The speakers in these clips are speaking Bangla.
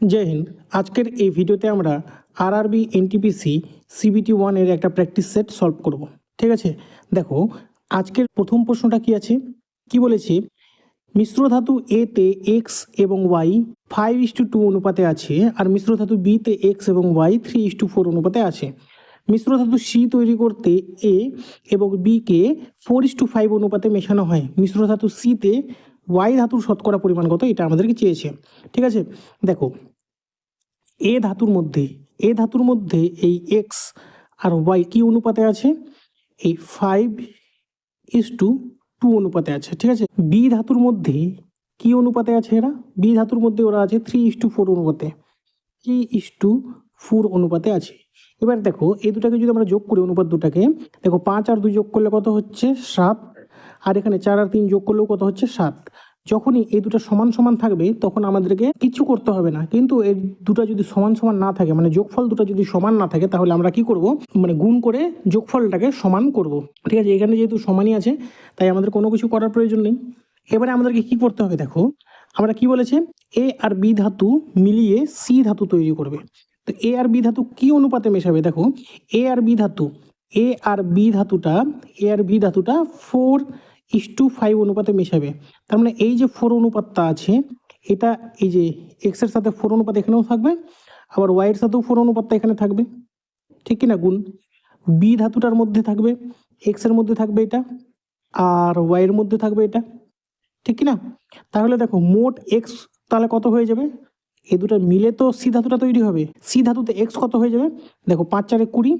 জয় হিন্দ। আজকের এই ভিডিওতে আমরা আরআরবি এনটিপিসি সিবিটি ওয়ানের একটা প্র্যাকটিস সেট সলভ করব। ঠিক আছে? দেখো, আজকের প্রথম প্রশ্নটা কি আছে? কি বলেছে? মিশ্র ধাতু এতে এক্স এবং Y five is two two অনুপাতে আছে আর মিশ্র ধাতু বিতে এক্স এবং Y three is two four অনুপাতে আছে। মিশ্র ধাতু সি তৈরি করতে এ এবং বিকে ফোর ইস টু ফাইভ অনুপাতে মেশানো হয়। মিশ্র ধাতু সিতে ওয়াই ধাতুর শতকরা পরিমাণ কত? এটা আমাদেরকে চেয়েছে। ঠিক আছে? দেখো এ ধাতুর মধ্যে এ ধাতুর মধ্যে এই এক্স আর ওয়াই কি অনুপাতে আছে? এই ফাইভ ইস টু টু অনুপাতে আছে। ঠিক আছে? বি ধাতুর মধ্যে কি অনুপাতে আছে এরা? বি ধাতুর মধ্যে ওরা আছে থ্রি ইস টু ফোর অনুপাতে। থ্রি ইস টু ফোর অনুপাতে আছে। এবার দেখো, এই দুটাকে যদি আমরা যোগ করি, অনুপাত দুটাকে, দেখো পাঁচ আর দুই যোগ করলে কত হচ্ছে? সাত। আর এখানে চার আর তিন যোগ করলেও কত হচ্ছে সাত। যখনই এই দুটো সমান সমান থাকবে, তখন আমাদেরকে কিছু করতে হবে না। কিন্তু এই দুটো যদি সমান সমান না থাকে মানে যোগফল দুটো যদি সমান না থাকে, তাহলে আমরা কি করব? মানে গুণ করে যোগফলটাকে সমান করব। ঠিক আছে, এখানে যেহেতু সমানই আছে, তাই আমাদের কোনো কিছু করার প্রয়োজন নেই। এবারে আমাদেরকে কি করতে হবে দেখো, আমরা কি বলেছে? এ আর বি ধাতু মিলিয়ে সি ধাতু তৈরি করবে। তো এ আর বি ধাতু কি অনুপাতে মেশাবে দেখো? এ আর বি ধাতু, এ আর বি ধাতুটা, এ আর বি ধাতুটা ফোর ইস টু ফাইভ অনুপাতে মেশাবে। তার মানে এই যে ফোর অনুপাতটা আছে, এটা এই যে এক্সের সাথে ফোর অনুপাত এখানেও থাকবে, আবার ওয়াই এর সাথেও ফোর অনুপাতটা এখানে থাকবে। ঠিক কিনা গুণ? বি ধাতুটার মধ্যে থাকবে এক্সের মধ্যে থাকবে এটা, আর ওয়াই এর মধ্যে থাকবে এটা। ঠিক কিনা তাহলে দেখো, মোট এক্স তাহলে কত হয়ে যাবে? এই দুটো মিলে তো সি ধাতুটা তৈরি হবে। সি ধাতুতে এক্স কত হয়ে যাবে? দেখো, পাঁচ চারে কুড়ি,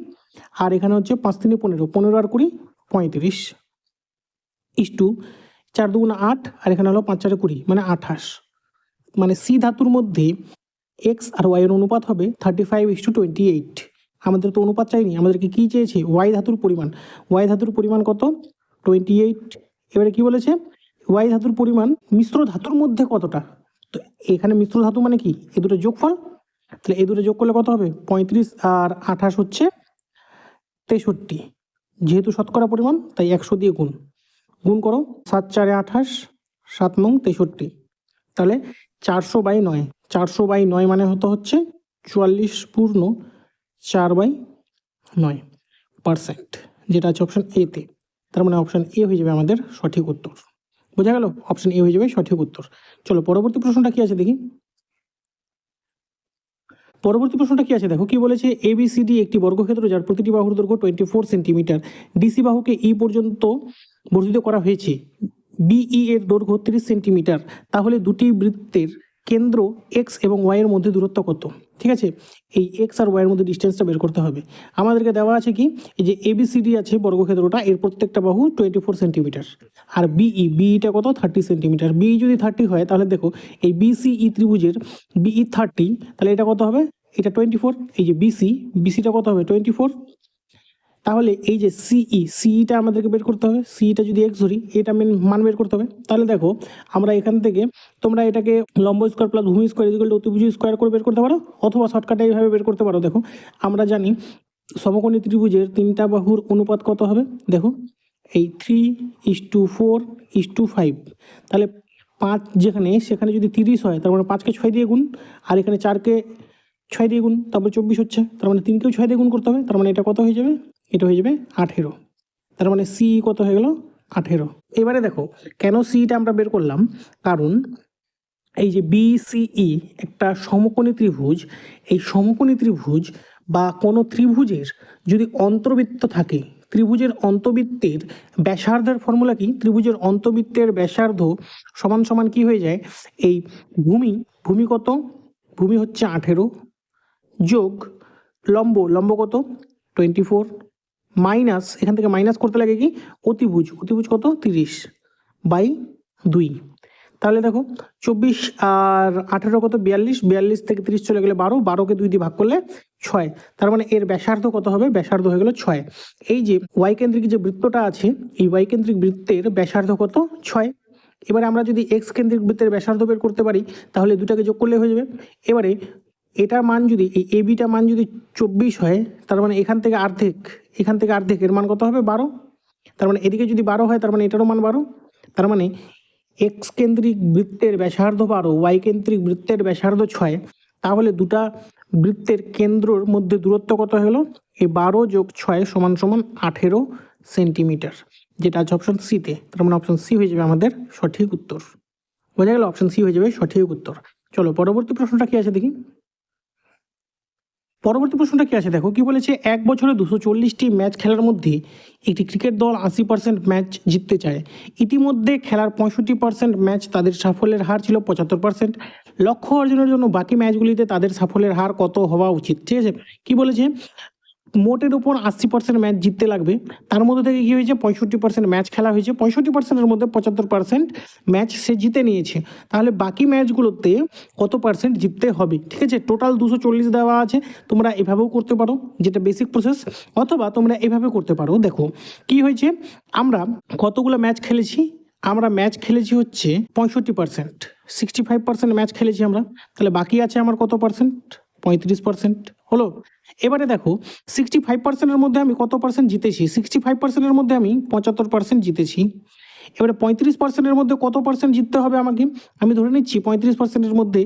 আর এখানে হচ্ছে পাঁচ তিনে পনেরো পনেরো আর কুড়ি, পঁয়ত্রিশ। ইস টু, চার দুগুণ আট, আর এখানে হলো পাঁচ চারে কুড়ি মানে আঠাশ। মানে সি ধাতুর মধ্যে এক্স আর ওয়াই এর অনুপাত হবে thirty five is two twenty eight আমাদের তো অনুপাত চাইনি, আমাদেরকে কী চেয়েছে? ওয়াই ধাতুর পরিমাণ। ওয়াই ধাতুর পরিমাণ কত? টোয়েন্টি এইট এবারে কি বলেছে? ওয়াই ধাতুর পরিমাণ মিশ্র ধাতুর মধ্যে কতটা? তো এখানে মিশ্র ধাতু মানে কি? এ দুটো যোগফল। তাহলে এই দুটো যোগ করলে কত হবে? পঁয়ত্রিশ আর আঠাশ হচ্ছে তেষট্টি। যেহেতু শতকরা পরিমাণ, তাই একশো দিয়ে গুণ। গুণ করো সাত চারে আঠাশ, সাত নং তেষট্টি। তাহলে চারশো বাই নয়, চারশো বাই নয় মানে হতো হচ্ছে চুয়াল্লিশ পূর্ণ চার বাই নয় পারসেন্ট, যেটা আছে অপশান এতে তার মানে অপশান এ হয়ে যাবে আমাদের সঠিক উত্তর। বোঝা গেল? অপশান এ হয়ে যাবে সঠিক উত্তর। চলো, পরবর্তী প্রশ্নটা কি আছে দেখি? পরবর্তী প্রশ্নটা কি আছে দেখো? কি বলেছে এবিসিডি একটি বর্গক্ষেত্র যার প্রতিটি বাহুর দৈর্ঘ্য twenty four centimetre D C বাহুকে E পর্যন্ত বর্ধিত করা হয়েছে। বিই এর দৈর্ঘ্য তিরিশ সেন্টিমিটার। তাহলে দুটি বৃত্তের কেন্দ্র এক্স এবং ওয়াই এর মধ্যে দূরত্ব কত? ঠিক আছে? এই এক্স আর ওয়াই এর মধ্যে ডিস্টেন্সটা বের করতে হবে। আমাদেরকে দেওয়া আছে কি? এই যে এবিসিডি আছে বর্গক্ষেত্রটা, এর প্রত্যেকটা বাহু টোয়েন্টি ফোর সেন্টিমিটার আর বিই বিইটা কত? থার্টি সেন্টিমিটার বিই যদি থার্টি হয়, তাহলে দেখো, এই বিসিই ত্রিভুজের বিই থার্টি তাহলে এটা কত হবে? এটা টোয়েন্টি ফোর এই যে বিসি বিসিটা কত হবে? টোয়েন্টি ফোর তাহলে এই যে সিই সিইটা আমাদেরকে বের করতে হবে। সিইটা যদি এক্স ধরি, এটা মেন মান বের করতে হবে। তাহলে দেখো, আমরা এখান থেকে তোমরা এটাকে লম্ব স্কোয়ার প্লাস ভূমি স্কোয়ার ইজিক্যাল টু অতিভুজ স্কোয়ার করে বের করতে পারো, অথবা শর্টকাটে এইভাবে বের করতে পারো। দেখো, আমরা জানি সমকোণী ত্রিভুজের তিনটা বাহুর অনুপাত কত হবে? দেখো, এই three is two four is two five তাহলে পাঁচ যেখানে, সেখানে যদি তিরিশ হয়, তার মানে পাঁচকে ছয় দিয়ে গুণ, আর এখানে চারকে ছয় দিয়ে গুণ, তারপরে চব্বিশ হচ্ছে, তার মানে তিনকেও ছয় দিয়ে গুণ করতে হবে, তার মানে এটা কত হয়ে যাবে? এটা হয়ে যাবে আঠেরো। তার মানে সি কত হয়ে গেল? আঠেরো। এবারে দেখো, কেন সিটা আমরা বের করলাম? কারণ এই যে বিসিই একটা সমকোণী ত্রিভুজ, এই সমকোণী ত্রিভুজ বা কোনো ত্রিভুজের যদি অন্তর্বৃত্ত থাকে, ত্রিভুজের অন্তবৃত্তের ব্যাসার্ধের ফর্মুলা কি? ত্রিভুজের অন্তবৃত্তের ব্যাসার্ধ সমান সমান কি হয়ে যায়? এই ভূমি ভূমি কত? ভূমি হচ্ছে আঠেরো। যোগ লম্ব লম্ব কত? টোয়েন্টি ফোর মাইনাস এখান থেকে মাইনাস করতে লাগে কি? অতিভুজ অতিভুজ কত? তিরিশ বাই দুই। তাহলে দেখো, চব্বিশ আর আঠেরো কত? বিয়াল্লিশ বিয়াল্লিশ থেকে তিরিশ চলে গেলে বারো, বারোকে দুই দিয়ে ভাগ করলে ছয়। তার মানে এর ব্যাসার্ধ কত হবে? ব্যাসার্ধ হয়ে গেল ছয়। এই যে ওয়াই কেন্দ্রিক যে বৃত্তটা আছে, এই ওয়াই কেন্দ্রিক বৃত্তের ব্যাসার্ধ কত? ছয়। এবারে আমরা যদি এক্স কেন্দ্রিক বৃত্তের ব্যাসার্ধ বের করতে পারি, তাহলে দুটাকে যোগ করলে হয়ে যাবে। এবারে এটার মান যদি, এই এবিটা মান যদি চব্বিশ হয়, তার মানে এখান থেকে অর্ধেক, এখান থেকে অর্ধেক এর মান কত হবে? বারো। তার মানে এদিকে যদি বারো হয়, তার মানে এটারও মান বারো। তার মানে এক্স কেন্দ্রিক বৃত্তের ব্যাসার্ধ বারো ওয়াই কেন্দ্রিক বৃত্তের ব্যাসার্ধ ছয়, তাহলে দুটা বৃত্তের কেন্দ্রর মধ্যে দূরত্ব কত হলো? এই বারো যোগ ছয় সমান সমান আঠেরো সেন্টিমিটার, যেটা আছে অপশন সিতে তার মানে অপশন সি হয়ে যাবে আমাদের সঠিক উত্তর। বোঝা গেল? অপশন সি হয়ে যাবে সঠিক উত্তর। চলো, পরবর্তী প্রশ্নটা কি আছে দেখি। পরবর্তী প্রশ্নটা কি আছে? দেখো, কি বলেছে, এক বছরে দুশো চল্লিশটি ম্যাচ খেলার মধ্যে একটি ক্রিকেট দল আশি পার্সেন্ট ম্যাচ জিততে চায়। ইতিমধ্যে খেলার পঁয়ষট্টি পার্সেন্ট ম্যাচ তাদের সাফল্যের হার ছিল পঁচাত্তর পার্সেন্ট লক্ষ্য অর্জনের জন্য বাকি ম্যাচগুলিতে তাদের সাফল্যের হার কত হওয়া উচিত? ঠিক আছে? কি বলেছে? মোটের উপর আশি পার্সেন্ট ম্যাচ জিততে লাগবে। তার মধ্যে থেকে কি হয়েছে? পঁয়ষট্টি পার্সেন্ট ম্যাচ খেলা হয়েছে। পঁয়ষট্টি পার্সেন্টের মধ্যে পঁচাত্তর পার্সেন্ট ম্যাচ সে জিতে নিয়েছে। তাহলে বাকি ম্যাচগুলোতে কত পার্সেন্ট জিততে হবে? ঠিক আছে? টোটাল দুশো চল্লিশ দেওয়া আছে। তোমরা এভাবেও করতে পারো, যেটা বেসিক প্রসেস অথবা তোমরা এভাবে করতে পারো। দেখো, কি হয়েছে? আমরা কতগুলো ম্যাচ খেলেছি? আমরা ম্যাচ খেলেছি হচ্ছে পঁয়ষট্টি percent sixty five percent match খেলেছি আমরা। তাহলে বাকি আছে আমার কত পার্সেন্ট পঁয়ত্রিশ পার্সেন্ট হলো? এবারে দেখো সিক্সটি ফাইভ পার্সেন্টের মধ্যে আমি কত পার্সেন্ট জিতেছি? সিক্সটি ফাইভ পার্সেন্টের মধ্যে আমি পঁচাত্তর পার্সেন্ট জিতেছি। এবারে পঁয়ত্রিশ পার্সেন্টের মধ্যে কত পার্সেন্ট জিততে হবে আমাকে? আমি ধরে নিচ্ছি পঁয়ত্রিশ পার্সেন্টের মধ্যে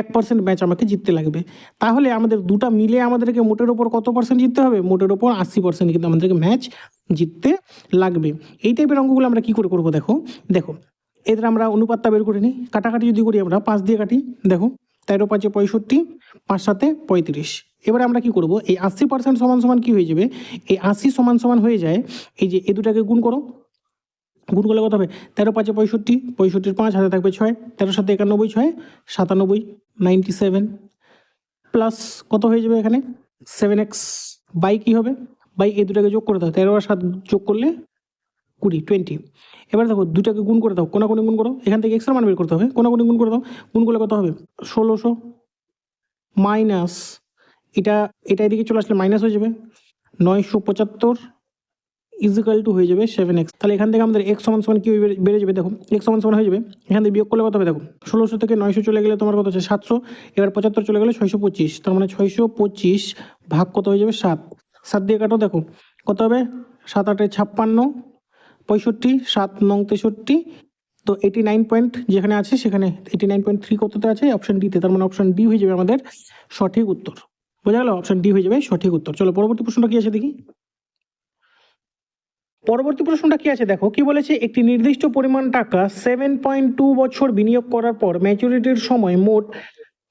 এক পার্সেন্ট ম্যাচ আমাকে জিততে লাগবে। তাহলে আমাদের দুটা মিলে আমাদেরকে মোটের ওপর কত পার্সেন্ট জিততে হবে? মোটের ওপর আশি পার্সেন্ট কিন্তু আমাদেরকে ম্যাচ জিততে লাগবে। এই টাইপের অঙ্কগুলো আমরা কী করে করব দেখো? দেখো, এদের আমরা অনুপাতটা বের করে নিই। কাটাকাটি যদি করি আমরা, পাঁচ দিয়ে কাটি। দেখো তেরো পাঁচে পঁয়ষট্টি, পাঁচ সাথে পঁয়ত্রিশ। এবারে আমরা কি করব? এই আশি পার্সেন্ট সমান সমান কি হয়ে যাবে? এই আশি সমান সমান হয়ে যায়, এই যে এ দুটাকে গুণ করো। গুণ করলে কত হবে? তেরো পাঁচে পঁয়ষট্টি, পঁয়ষট্টির পাঁচ, হাতে থাকবে ছয়। তেরো সাথে একানব্বই, ছয়, সাতানব্বই, নাইনটি সেভেন। প্লাস কত হয়ে যাবে এখানে? Seven x. বাই কী হবে? বাই এ দুটাকে যোগ করে দাও। তেরো আর সাত যোগ করলে কুড়ি টোয়েন্টি এবার দেখো দুটাকে গুণ করে দাও, কোনাকুনি গুণ করো, এখান থেকে এক্সট্রা মান বের করতে হবে। কোনাকুনি গুণ করে দাও, গুণ করলে কত হবে? ষোলোশো মাইনাস, এটা এটা এদিকে চলে আসলে মাইনাস হয়ে যাবে। নয়শো পঁচাত্তর ইজিক্যাল টু হয়ে যাবে সেভেন এক্স তাহলে এখান থেকে আমাদের এক্স সমান সমান কি বেড়ে যাবে? দেখো এক্স সমান সমান হয়ে যাবে। এখান থেকে বিয়োগ করলে কত হবে? দেখো, ষোলোশো থেকে নয়শো চলে গেলে তোমার কত হচ্ছে? সাতশো। এবার পঁচাত্তর চলে গেলে ছয়শো পঁচিশ। তার মানে ছয়শো পঁচিশ ভাগ কত হয়ে যাবে? সাত। সাত দিয়ে কাটো, দেখো, কত হবে? সাত আটে ছাপ্পান্ন। পঁয়ষট্টি, সাত নং তেষট্টি। তো এইটি নাইন পয়েন্ট যেখানে আছে, সেখানে এইটি নাইন পয়েন্ট থ্রি কততে আছে অপশন ডিতে তার মানে অপশন ডি হয়ে যাবে আমাদের সঠিক উত্তর। বোঝা গেল? অপশন ডি হয়ে যাবে সঠিক উত্তর। চলো, পরবর্তী প্রশ্নটা কি আছে দেখি? পরবর্তী প্রশ্নটা কি আছে? দেখো, কি বলেছে? একটি নির্দিষ্ট পরিমাণ টাকা সেভেন পয়েন্ট টু বছর বিনিয়োগ করার পর ম্যাচুরিটির সময় মোট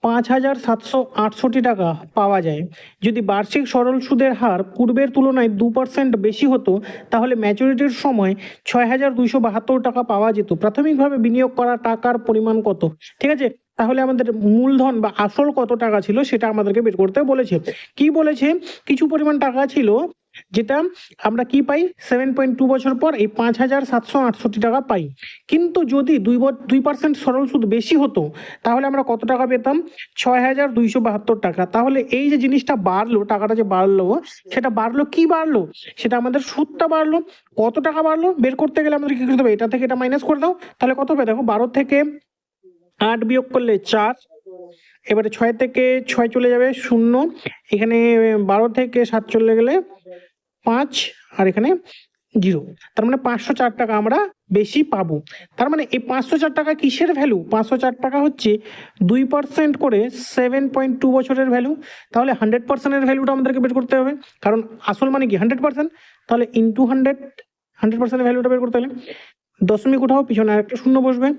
পাঁচ হাজার সাতশো আটষট্টি টাকা পাওয়া যায়। যদি বার্ষিক সরল সুদের হার পূর্বের তুলনায় দু পার্সেন্ট বেশি হতো, তাহলে ম্যাচুরিটির সময় ছয় হাজার দুইশো বাহাত্তর টাকা পাওয়া যেত। প্রাথমিকভাবে বিনিয়োগ করা টাকার পরিমাণ কত? ঠিক আছে? তাহলে আমাদের মূলধন বা আসল কত টাকা ছিল সেটা আমাদেরকে বের করতে বলেছে। কি বলেছে? কিছু পরিমাণ টাকা ছিল যেটা আমরা কি পাই? সেভেন পয়েন্ট টু বছর পর এই পাঁচ হাজার সাতশো আটষট্টি টাকা পাই। কিন্তু যদি দুই দুই পার্সেন্ট সরল সুদ বেশি হতো, তাহলে আমরা কত টাকা পেতাম? ছয় হাজার দুইশো বাহাত্তর টাকা। তাহলে এই যে জিনিসটা বাড়লো, টাকাটা যে বাড়লো, সেটা বাড়লো, কি বাড়লো? সেটা আমাদের সুদটা বাড়লো। কত টাকা বাড়লো? বের করতে গেলে আমাদের কি করতে হবে? এটা থেকে এটা মাইনাস করে দাও। তাহলে কত হবে? দেখো, বারো থেকে আট বিয়োগ করলে চার। এবারে ছয় থেকে ছয় চলে যাবে শূন্য। এখানে বারো থেকে সাত চলে গেলে পাঁচ আর এখানে জিরো। তার মানে পাঁচশো চার টাকা আমরা বেশি পাবো। তার মানে এই পাঁচশো চার টাকা কিসের ভ্যালু পাঁচশো চার টাকা হচ্ছে দুই পার্সেন্ট করে সেভেন পয়েন্ট টু বছরের ভ্যালু তাহলে হান্ড্রেড পার্সেন্টের ভ্যালুটা আমাদেরকে বের করতে হবে। কারণ আসল মানে কি? হান্ড্রেড পার্সেন্ট তাহলে ইন্টু হান্ড্রেড হান্ড্রেড পার্সেন্টের ভ্যালুটা বের করতে হলে দশমিক উঠাও, পিছনে আরেকটা শূন্য বসবে।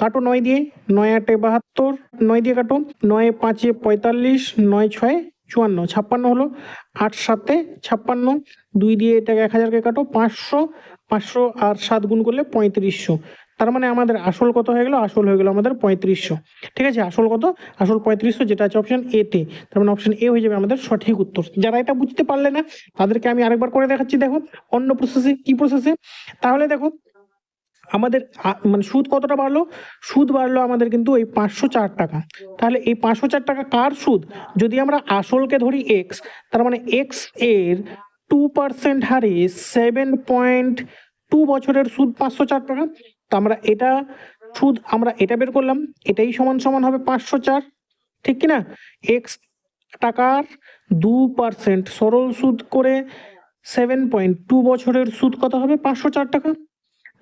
কাটো নয় দিয়ে, নয় আটে বাহাত্তর, নয় দিয়ে কাটো, নয় পাঁচে পঁয়তাল্লিশ, নয় ছয় চুয়ান্ন, ছাপ্পান্ন হলো। আট সাতে ছাপ্পান্ন, দুই দিয়ে এটাকে এক হাজারকে কাটো, পাঁচশো পাঁচশো আর সাত গুণ করলে পঁয়ত্রিশশো। তার মানে আমাদের আসল কত হয়ে গেল? আসল হয়ে গেল আমাদের পঁয়ত্রিশশো। ঠিক আছে? আসল কত? আসল পঁয়ত্রিশশো, যেটা আছে অপশন এতে তার মানে অপশন এ হয়ে যাবে আমাদের সঠিক উত্তর। যারা এটা বুঝতে পারলে না, তাদেরকে আমি আরেকবার করে দেখাচ্ছি, দেখো। অন্য প্রসেসে কি প্রসেসে তাহলে দেখো আমাদের মানে সুদ কতটা বাড়লো? সুদ বাড়লো আমাদের কিন্তু এই পাঁচশো চার টাকা। তাহলে এই পাঁচশো চার টাকা কার সুদ? যদি আমরা আসলকে ধরি এক্স তার মানে এক্সের টু পার্সেন্ট হারে সেভেন পয়েন্ট টু বছরের সুদ পাঁচশো চার টাকা। তো আমরা এটা সুদ, আমরা এটা বের করলাম, এটাই সমান সমান হবে পাঁচশো চার। ঠিক কিনা? এক্স টাকার দু পার্সেন্ট সরল সুদ করে সেভেন পয়েন্ট টু বছরের সুদ কত হবে? পাঁচশো চার টাকা।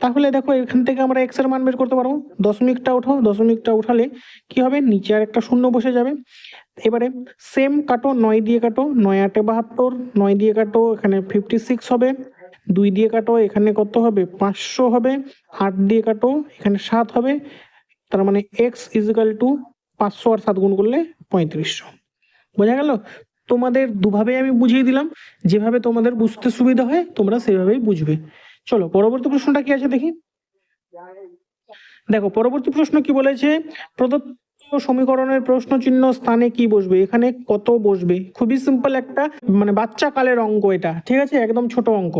তাহলে দেখো এখান থেকে আমরা এক্সের মান বের করতে পারব। দশমিকটা উঠাও দশমিকটা উঠালে কি হবে? নিচে আর একটা শূন্য বসে যাবে। এবারে সেম কাটো, নয় দিয়ে কাটো, নয় আটে বাহাত্তর, নয় দিয়ে কাটো, এখানে ফিফটি সিক্স হবে। দুই দিয়ে কাটো, এখানে কত হবে? পাঁচশো হবে। আট দিয়ে কাটো, এখানে সাত হবে। তার মানে এক্স ইজিক্যাল টু পাঁচশো আর সাত গুণ করলে পঁয়ত্রিশশো। বোঝা গেল? তোমাদের দুভাবে আমি বুঝিয়ে দিলাম। যেভাবে তোমাদের বুঝতে সুবিধা হয়, তোমরা সেভাবেই বুঝবে। চলো, পরবর্তী প্রশ্নটা কি আছে দেখি? দেখো, পরবর্তী প্রশ্ন কি বলেছে? প্রদত্ত সমীকরণের প্রশ্ন চিহ্ন স্থানে কি বসবে? এখানে কত বসবে? খুবই সিম্পল একটা মানে বাচ্চা কালের অঙ্ক এটা, ঠিক আছে? একদম ছোট অঙ্ক।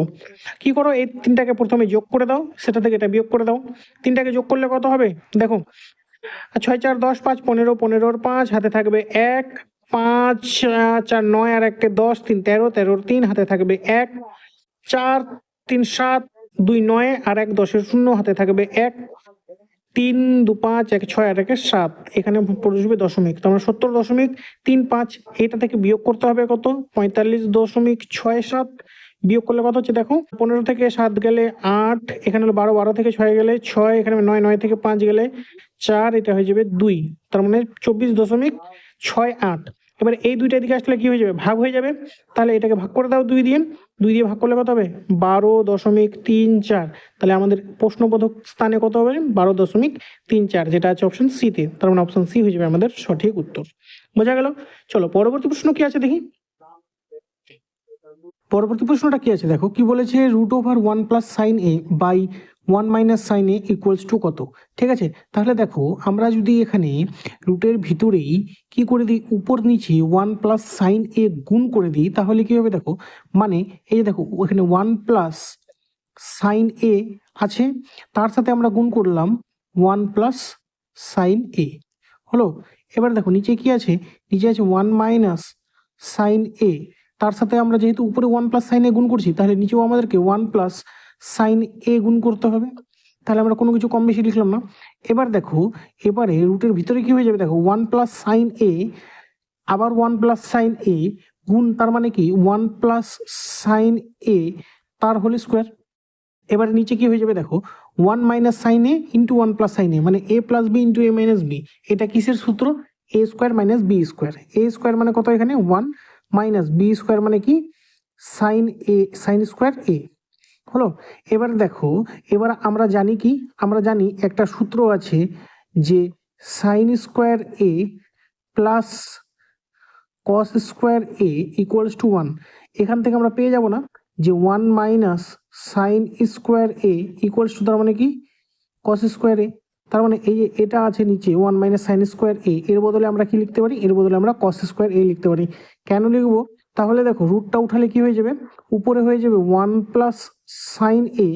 কি করো? এই তিনটাকে প্রথমে যোগ করে দাও, সেটা থেকে এটা বিয়োগ করে দাও। তিনটাকে যোগ করলে কত হবে? দেখো, ছয়, চার, দশ, পাঁচ, পনেরো, পনেরোর পাঁচ, হাতে থাকবে এক, পাঁচ, চার, নয়, আর একে দশ, তিন, তেরো, তেরোর তিন, হাতে থাকবে এক, চার, তিন, সাত দুই নয় আর এক দশের শূন্য হাতে থাকবে এক, তিন, দু, পাঁচ, এক, ছয়, আর একে সাত। এখানে বসবে দশমিক। তার মানে সত্তর দশমিক তিন, পাঁচ, এটা থেকে বিয়োগ করতে হবে কত? পঁয়তাল্লিশ দশমিক ছয়, সাত। বিয়োগ করলে কত হচ্ছে দেখো? পনেরো থেকে সাত গেলে আট, এখানে হলো বারো বারো থেকে ছয় গেলে ছয়, এখানে নয় নয় থেকে পাঁচ গেলে চার, এটা হয়ে যাবে দুই। তার মানে চব্বিশ দশমিক ছয় আট। এবার এই দুইটা দিকে আসলে কি হয়ে যাবে? ভাগ হয়ে যাবে। তাহলে এটাকে ভাগ করে দাও দুই দিয়ে। দুই দিয়ে ভাগ করলে কত হবে? বারো দশমিক তিন চার। তাহলে আমাদের প্রশ্নবোধক স্থানে কত হবে? বারো দশমিক তিন চার, যেটা আছে অপশন সিতে তার মানে অপশন সি হয়ে যাবে আমাদের সঠিক উত্তর। বোঝা গেল? চলো, পরবর্তী প্রশ্ন কি আছে দেখি। পরবর্তী প্রশ্নটা কি আছে? দেখো, কি বলেছে? Root over one plus sine A by one minus sine A equals to কত? ঠিক আছে? তাহলে দেখো, আমরা যদি এখানে রুটের ভিতরেই কি করে দিই? উপর নিচে ওয়ান প্লাস সাইন এ গুণ করে দিই, তাহলে কি হবে দেখো? মানে এই যে দেখো, এখানে ওয়ান প্লাস সাইন এ আছে, তার সাথে আমরা গুণ করলাম ওয়ান প্লাস সাইন এ হলো? এবার দেখো, নিচে কি আছে? নিচে আছে ওয়ান মাইনাস সাইন এ তার সাথে আমরা যেহেতু উপরে ওয়ান প্লাস সাইন এ গুণ করছি, তাহলে নিচেও আমাদেরকে ওয়ান প্লাস সাইন এ গুণ করতে হবে। তাহলে আমরা কোনো কিছু কম বেশি লিখলাম না। এবার দেখো, এবারে রুটের ভিতরে কি হয়ে যাবে? দেখো ওয়ান প্লাস সাইন এ আবার ওয়ান প্লাস সাইন এ গুণ তার মানে কি? ওয়ান প্লাস সাইন এ তার হোল স্কোয়ার এবারে নিচে কি হয়ে যাবে? দেখো one minus sine A into one plus sine A মানে A plus B into A minus B এটা কিসের সূত্র? A square minus B square A square মানে কত এখানে? ওয়ান মাইনাস বি স্কোয়ার মানে কি? Sine A, sine square A. হলো? এবার দেখো, এবার আমরা জানি কি? আমরা জানি একটা সূত্র আছে যে sine square A plus cos square A equals to one. এখান থেকে আমরা পেয়ে যাব না যে one minus sine square A equals to তার মানে কি? Cos square A. তার মানে এই যে এটা আছে নিচে one minus sine square A এর বদলে আমরা কি লিখতে পারি? এর বদলে আমরা কস স্কোয়ার এ লিখতে পারি। কেন লিখব? তাহলে দেখো রুটটা উঠালে কি হয়ে যাবে? উপরে হয়ে যাবে ওয়ান প্লাস সাইন এ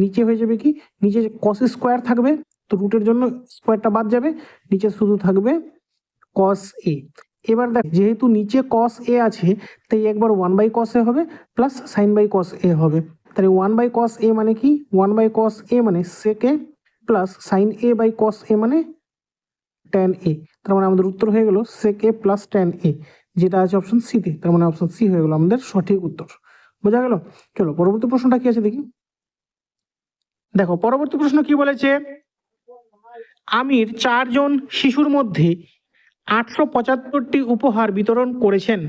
নিচে হয়ে যাবে কি? নিচে কস স্কোয়ার থাকবে, তো রুটের জন্য স্কোয়ারটা বাদ যাবে, নিচে শুধু থাকবে কস এ এবার দেখ, যেহেতু নিচে কস এ আছে, তাই একবার ওয়ান বাই কস এ হবে plus sine by cos A হবে। তাহলে ওয়ান বাই কস এ মানে কি? ওয়ান বাই কস এ মানে sec plus sine A by cos A মানে ট্যান এ তার মানে আমাদের উত্তর হয়ে গেল সেক এ প্লাস ট্যান এ যেটা আছে অপশন সিতে তার মানে অপশন সি হয়ে গেল আমাদের সঠিক উত্তর। বোঝা গেল? চলো, পরবর্তী প্রশ্নটা কি আছে দেখি। দেখো, পরবর্তী প্রশ্ন কি বলেছে? আমির চারজন শিশুর মধ্যে আটশো পঁচাত্তরটি উপহার বিতরণ করেছেন।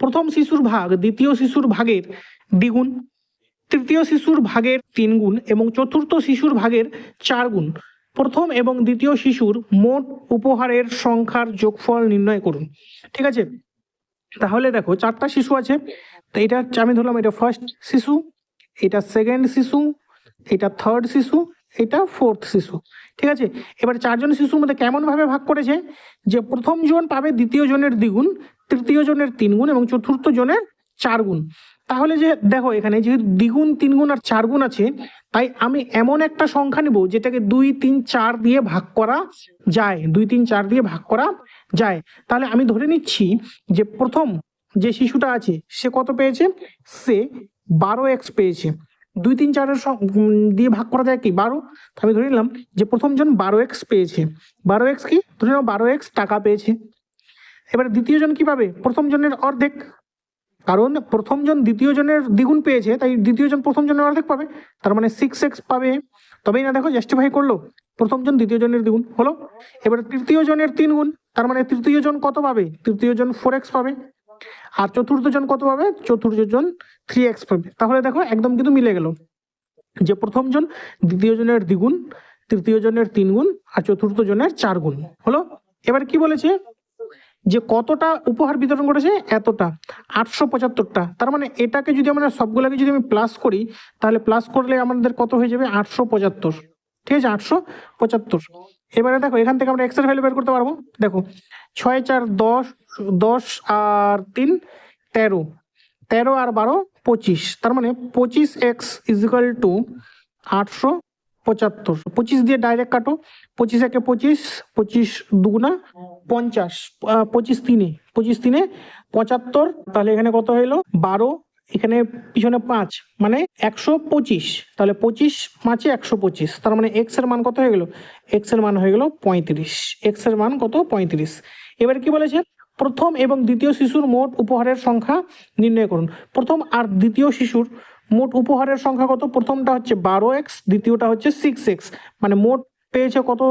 প্রথম শিশুর ভাগ দ্বিতীয় শিশুর ভাগের দ্বিগুণ। তৃতীয় শিশুর ভাগের তিন গুণ এবং চতুর্থ শিশুর ভাগের চার গুণ। প্রথম এবং দ্বিতীয় শিশুর মোট উপহারের সংখ্যার যোগফল নির্ণয় করুন। ঠিক আছে? তাহলে দেখো, চারটা শিশু আছে। তো এটা আমি ধরলাম এটা ফার্স্ট শিশু, এটা সেকেন্ড শিশু, এটা থার্ড শিশু, এটা ফোর্থ শিশু। ঠিক আছে? এবার চারজন শিশুর মধ্যে কেমনভাবে ভাগ করেছে? যে প্রথম জন পাবে দ্বিতীয় জনের দ্বিগুণ, তৃতীয় জনের তিন গুণ এবং চতুর্থ জনের চার গুণ। তাহলে যে দেখো, এখানে যেহেতু দ্বিগুণ তিন গুণ আর চার গুণ আছে, তাই আমি এমন একটা সংখ্যা নিব যেটাকে দুই, তিন, চার দিয়ে ভাগ করা যায়। দুই, তিন, চার দিয়ে ভাগ করা যায়। তাহলে আমি ধরে নিচ্ছি যে প্রথম যে শিশুটা আছে, সে কত পেয়েছে? সে বারো এক্স পেয়েছে। দুই, তিন, চারের দিয়ে ভাগ করা যায় কি? বারো। আমি ধরে নিলাম যে প্রথম জন বারো এক্স পেয়েছে। বারো এক্স কি? ধরে নাও, বারো এক্স টাকা পেয়েছে। এবার দ্বিতীয় জন কি পাবে? প্রথম জনের অর্ধেক। কারণ প্রথম জন দ্বিতীয় জনের দ্বিগুণ পেয়েছে, তাই দ্বিতীয় জন প্রথম জনের অর্ধেক পাবে, তার মানে সিক্স এক্স পাবে। তবেই না, দেখো জাস্টিফাই করল, প্রথম জন দ্বিতীয় জনের দ্বিগুণ হলো। এবারে তৃতীয় জনের তিন গুণ তার মানে তৃতীয় জন কত পাবে? তৃতীয় জন ফোর এক্স পাবে। আর চতুর্থ জন কত পাবে? চতুর্থ জন থ্রি এক্স পাবে। তাহলে দেখো, একদম কিন্তু মিলে গেল। যে প্রথম জন দ্বিতীয় জনের দ্বিগুণ, তৃতীয় জনের তিন গুণ আর চতুর্থ জনের চার গুণ হলো? এবার কি বলেছে? যে কতটা উপহার বিতরণ করেছে এতটা, আটশো পঁচাত্তরটা। তার মানে এটাকে যদি আমরা সবগুলোকে যদি আমি প্লাস করি, তাহলে প্লাস করলে আমাদের কত হয়ে যাবে? আটশো পঁচাত্তর। ঠিক আছে? আটশো পঁচাত্তর। এবারে দেখো, এখান থেকে আমরা এক্সের ভ্যালু বের করতে পারব। দেখো, ছয়, চার, দশ দশ আর তিন, তেরো। তেরো আর বারো, পঁচিশ। তার মানে পঁচিশ এক্স ইজিক্যাল টু আটশো পঁচাত্তর। পঁচিশ দিয়ে ডাইরেক্ট কাটো। পঁচিশ একে পঁচিশ পঁচিশ দুগুণা পঞ্চাশ পঁচিশ তিনে পঁচিশ তিনে পঁচাত্তর, তাহলে এখানে কত হইল? বারো, এখানে পিছনে পাঁচ মানে একশো পঁচিশ। তাহলে পঁচিশ পাঁচে একশো পঁচিশ, তার মানে এক্সের মান কত হয়ে গেল? এক্সের মান হয়ে গেল পঁয়ত্রিশ। এক্সের মান কত? পঁয়ত্রিশ। এবার কি বলেছে? প্রথম এবং দ্বিতীয় শিশুর মোট উপহারের সংখ্যা নির্ণয় করুন। প্রথম আর দ্বিতীয় শিশুর মোট উপহারের সংখ্যা কত? প্রথমটা হচ্ছে বারো এক্স দ্বিতীয়টা হচ্ছে সিক্স এক্স মানে মোট পেয়েছে কত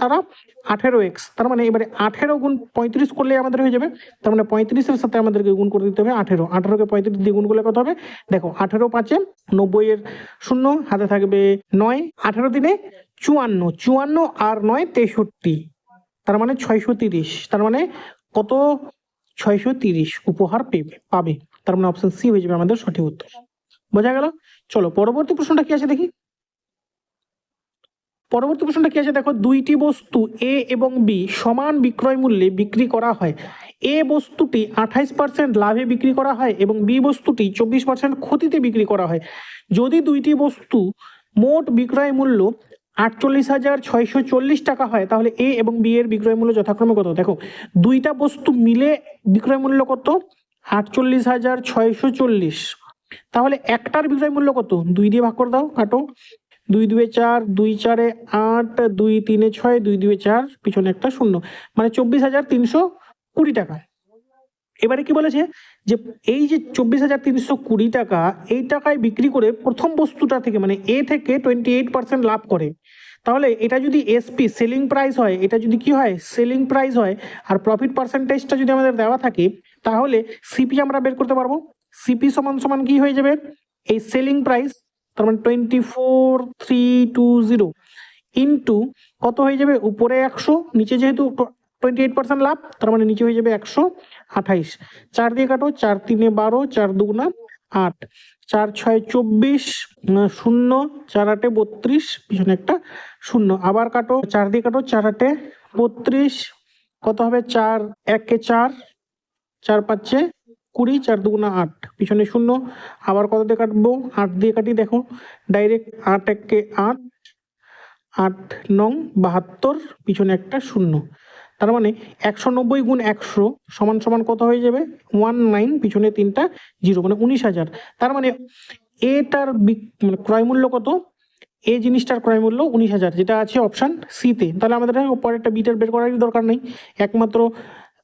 তারা আঠেরো এক্স তার মানে এবারে আঠেরো গুণ পঁয়ত্রিশ করলে আমাদের হয়ে যাবে। তার মানে পঁয়ত্রিশের সাথে আমাদেরকে গুণ করে দিতে হবে আঠেরো। আঠেরোকে পঁয়ত্রিশ দিয়ে গুণ করলে কত হবে? দেখো, আঠেরো পাঁচে নব্বই এর শূন্য, হাতে থাকবে নয়। আঠেরো দিনে চুয়ান্ন চুয়ান্ন আর নয় তেষট্টি। তার মানে ছয়শো তিরিশ। তার মানে কত? ছয়শো তিরিশ উপহার পেবে পাবে। তার মানে অপশন সি হয়ে যাবে আমাদের সঠিক উত্তর। বোঝা গেল? চলো, পরবর্তী প্রশ্নটা কি আছে দেখি। পরবর্তী প্রশ্নটা কি আছে? দেখো, দুইটি বস্তু এ এবং বি সমান বিক্রয় মূল্যে বিক্রি করা হয়। এ বস্তুটি আঠাইশ পার্সেন্ট লাভে বিক্রি করা হয় এবং বি বস্তুটি চব্বিশ পার্সেন্ট ক্ষতিতে বিক্রি করা হয়। যদি দুইটি বস্তু মোট বিক্রয় মূল্য আটচল্লিশ হাজার ছয়শো চল্লিশ টাকা হয়, তাহলে এ এবং বি এর বিক্রয় মূল্য যথাক্রমে কত? দেখো, দুইটা বস্তু মিলে বিক্রয় মূল্য কত? আটচল্লিশ হাজার ছয়শো চল্লিশ। তাহলে একটার বিক্রয় মূল্য কত? দুই দিয়ে ভাগ করে দাও, কাটো। দুই দুয়ে চার, দুই চারে আট, দুই তিনে ছয়, দুই দুয়ে চার, পিছনে একটা শূন্য। মানে চব্বিশ হাজার তিনশো কুড়ি টাকা। এবারে কি বলেছে? যে এই যে চব্বিশ হাজার তিনশো কুড়ি টাকা, এই টাকায় বিক্রি করে প্রথম বস্তুটা থেকে মানে এ থেকে টোয়েন্টি এইট পার্সেন্ট লাভ করে। তাহলে এটা যদি এসপি সেলিং প্রাইস হয়, এটা যদি কি হয়? সেলিং প্রাইস হয়। আর প্রফিট পার্সেন্টেজটা যদি আমাদের দেওয়া থাকে, তাহলে সিপি আমরা বের করতে পারব। সিপি সমান সমান কি হয়ে যাবে? এই সেলিং প্রাইস তার মানে twenty four three two zero into কত হয়ে যাবে? উপরে একশো, নিচে যেহেতু টোয়েন্টি এইট পার্সেন্ট লাভ, তার মানে নিচে হয়ে যাবে একশো আঠাইশ। চার দিয়ে কাটো, চার তিনে বারো, চার দুগুণা আট। চার ছয় চব্বিশ শূন্য, চার আটে বত্রিশ, পিছনে একটা শূন্য। আবার কাটো, চার দিয়ে কাটো, চার আটে বত্রিশ। কত হবে? চার, একে চার চার পাঁচে কুড়ি, চার দুগুণা আট, পিছনে শূন্য। আবার কত দিয়ে কাটবো? আট দিয়ে কাটি, দেখো। ডাইরেক্ট আট একে আট আট নং বাহাত্তর, পিছনে একটা শূন্য। তার মানে একশো নব্বই গুণ একশো সমান সমান কত হয়ে যাবে? ওয়ান নাইন, পিছনে তিনটা, জিরো মানে উনিশ হাজার। তার মানে এটার মানে ক্রয় মূল্য কত? এ জিনিসটার ক্রয় মূল্য উনিশ হাজার। যেটা আছে অপশান সিতে তাহলে আমাদের পরেরটা বিটার বের করারই দরকার নেই। একমাত্র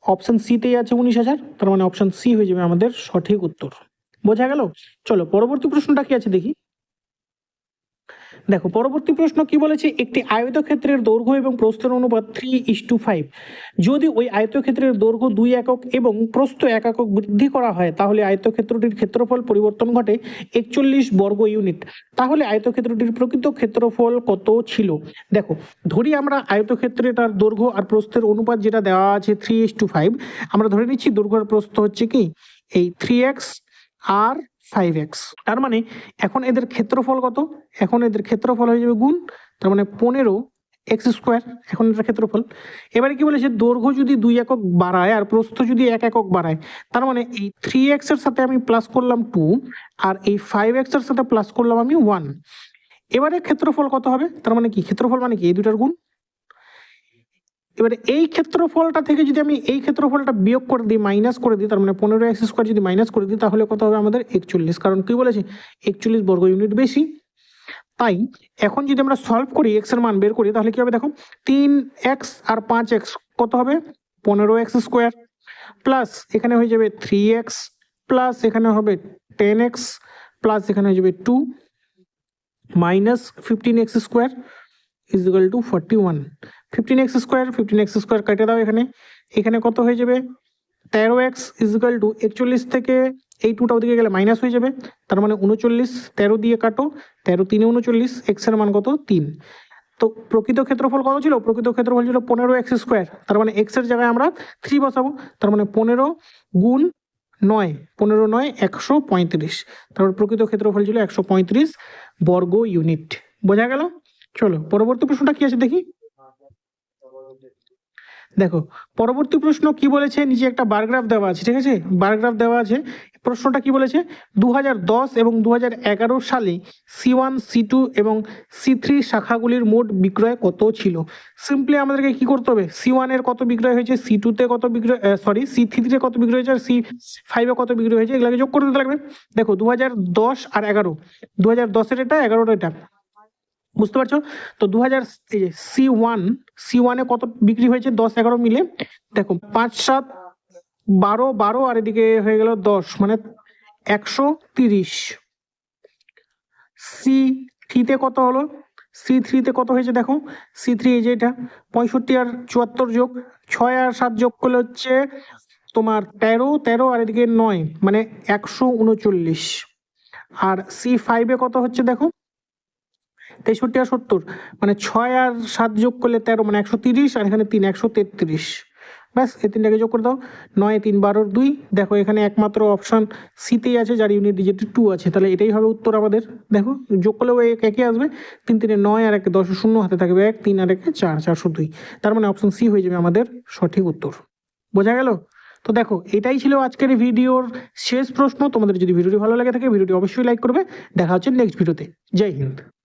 অপশান সিতেই আছে উনিশ হাজার, তার মানে অপশান সি হয়ে যাবে আমাদের সঠিক উত্তর। বোঝা গেল? চলো, পরবর্তী প্রশ্নটা কি আছে দেখি। দেখো, পরবর্তী প্রশ্ন কি বলেছে? একটি আয়তক্ষেত্রের দৈর্ঘ্য এবং প্রস্থের অনুপাত থ্রি ইস টু ফাইভ যদি ওই আয়তক্ষেত্রের দৈর্ঘ্য দুই একক এবং প্রস্থ এক একক বৃদ্ধি করা হয়, তাহলে আয়তক্ষেত্রটির ক্ষেত্রফল পরিবর্তন ঘটে একচল্লিশ বর্গ ইউনিট তাহলে আয়তক্ষেত্রটির প্রকৃত ক্ষেত্রফল কত ছিল? দেখো, ধরি আমরা আয়তক্ষেত্রে তার দৈর্ঘ্য আর প্রস্থের অনুপাত যেটা দেওয়া আছে থ্রি ইস টু ফাইভ আমরা ধরে নিচ্ছি দৈর্ঘ্য আর প্রস্থ হচ্ছে কি? এই থ্রি এক্স আর ফাইভ এক্স তার মানে এখন এদের ক্ষেত্রফল কত? এখন এদের ক্ষেত্রফল হয়ে যাবে গুণ, তার মানে পনেরো এক্স স্কোয়ার এখন এটার ক্ষেত্রফল। এবারে কি বলেছে? দৈর্ঘ্য যদি দুই একক বাড়ায় আর প্রস্থ যদি এক একক বাড়ায়, তার মানে এই থ্রি এক্সের সাথে আমি প্লাস করলাম টু আর এই ফাইভ এক্সের সাথে প্লাস করলাম আমি ওয়ান এবারে ক্ষেত্রফল কত হবে? তার মানে কি? ক্ষেত্রফল মানে কি? এই দুটার গুণ। এবারে এই ক্ষেত্রফলটা থেকে যদি আমি এই ক্ষেত্রফলটা বিয়োগ করে দিই মাইনাস করে দিই, তার মানে পনেরো এক্স স্কোয়ার যদি মাইনাস করে দিই, তাহলে কত হবে আমাদের একচল্লিশ। কারণ কি বলেছে? একচল্লিশ বর্গ ইউনিট বেশি। তাই এখন যদি আমরা সলভ করি এক্সের মান বের করি, তাহলে কি হবে দেখো? তিন এক্স আর পাঁচ এক্স কত হবে? পনেরো এক্স স্কোয়ার প্লাস এখানে হয়ে যাবে থ্রি এক্স প্লাস এখানে হবে টেন এক্স প্লাস এখানে হয়ে যাবে two minus fifteen X square is equal to forty one fifteen X square fifteen X square কেটে দাও এখানে। এখানে কত হয়ে যাবে? তেরো এক্স ইজ ইকুয়াল টু একচল্লিশ থেকে এই টুটা ওদিকে গেলে মাইনাস হয়ে যাবে। তার মানে উনচল্লিশ, তেরো দিয়ে কাটো। তেরো তিনে উনচল্লিশ এক্সের মান কত? তিন। তো প্রকৃত ক্ষেত্রফল কত ছিল? প্রকৃত ক্ষেত্রফল ছিল পনেরো এক্স স্কোয়ার তার মানে এক্সের জায়গায় আমরা থ্রি বসাবো। তার মানে পনেরো গুণ নয়, পনেরো নয়, একশো পঁয়ত্রিশ। তারপর প্রকৃত ক্ষেত্রফল ছিল একশো পঁয়ত্রিশ বর্গ ইউনিট বোঝা গেল? চলো, পরবর্তী প্রশ্নটা কি আছে দেখি? দেখো, পরবর্তী প্রশ্ন কি বলেছে? নিচে একটা বারগ্রাফ দেওয়া আছে, ঠিক আছে? বারগ্রাফ দেওয়া আছে। প্রশ্নটা কি বলেছে? দু হাজার দশ এবং দু হাজার এগারো সালে সি ওয়ান, সি টু এবং সি থ্রি শাখাগুলির মোট বিক্রয় কত ছিল? সিম্পলি আমাদেরকে কি করতে হবে? সি ওয়ানের কত বিক্রয় হয়েছে? সি টুতে কত বিক্রয় সরি সি থ্রিতে কত বিক্রয় হয়েছে? আর সি ফাইভে কত বিক্রয় হয়েছে? এগুলোকে যোগ করে দিতে লাগবে। দেখো দু হাজার দশ আর এগারো। দু হাজার দশের এটা এগারোর এটা। বুঝতে পারছ? তো দু হাজার সি ওয়ান সি ওয়ানে কত বিক্রি হয়েছে? দশ, এগারো মিলে। দেখো, পাঁচ, সাত, বারো বারো, আর এদিকে হয়ে গেল দশ মানে একশো তিরিশ। সি থ্রিতে কত হলো? সি থ্রিতে কত হয়েছে দেখো? সি থ্রি এই যে এটা, পঁয়ষট্টি আর চুয়াত্তর যোগ, ছয় আর সাত যোগ করলে হচ্ছে তোমার তেরো তেরো আর এদিকে নয় মানে একশো উনচল্লিশ। আর সি ফাইভে কত হচ্ছে দেখো? তেষট্টি আর সত্তর মানে ছয় আর সাত যোগ করলে তেরো মানে একশো তিরিশ, আর এখানে তিন, একশো তেত্রিশ। ব্যাস, এই তিনটাকে যোগ করে দাও। নয়, তিন বারোর দুই। দেখো, এখানে একমাত্র অপশান সিতেই আছে, যার ইউনিট ডিজিট টু আছে। তাহলে এটাই হবে উত্তর আমাদের। দেখো, যোগ করলেও এক একই আসবে। তিন, তিনে নয়, আর একে দশ, শূন্য, হাতে থাকবে এক, তিন, আর একে চার, চারশো দুই। তার মানে অপশান সি হয়ে যাবে আমাদের সঠিক উত্তর। বোঝা গেল? তো দেখো, এটাই ছিল আজকের ভিডিওর শেষ প্রশ্ন। তোমাদের যদি ভিডিওটি ভালো লাগে থাকে, ভিডিওটি অবশ্যই লাইক করবে। দেখা হচ্ছে নেক্সট ভিডিওতে জয় হিন্দ।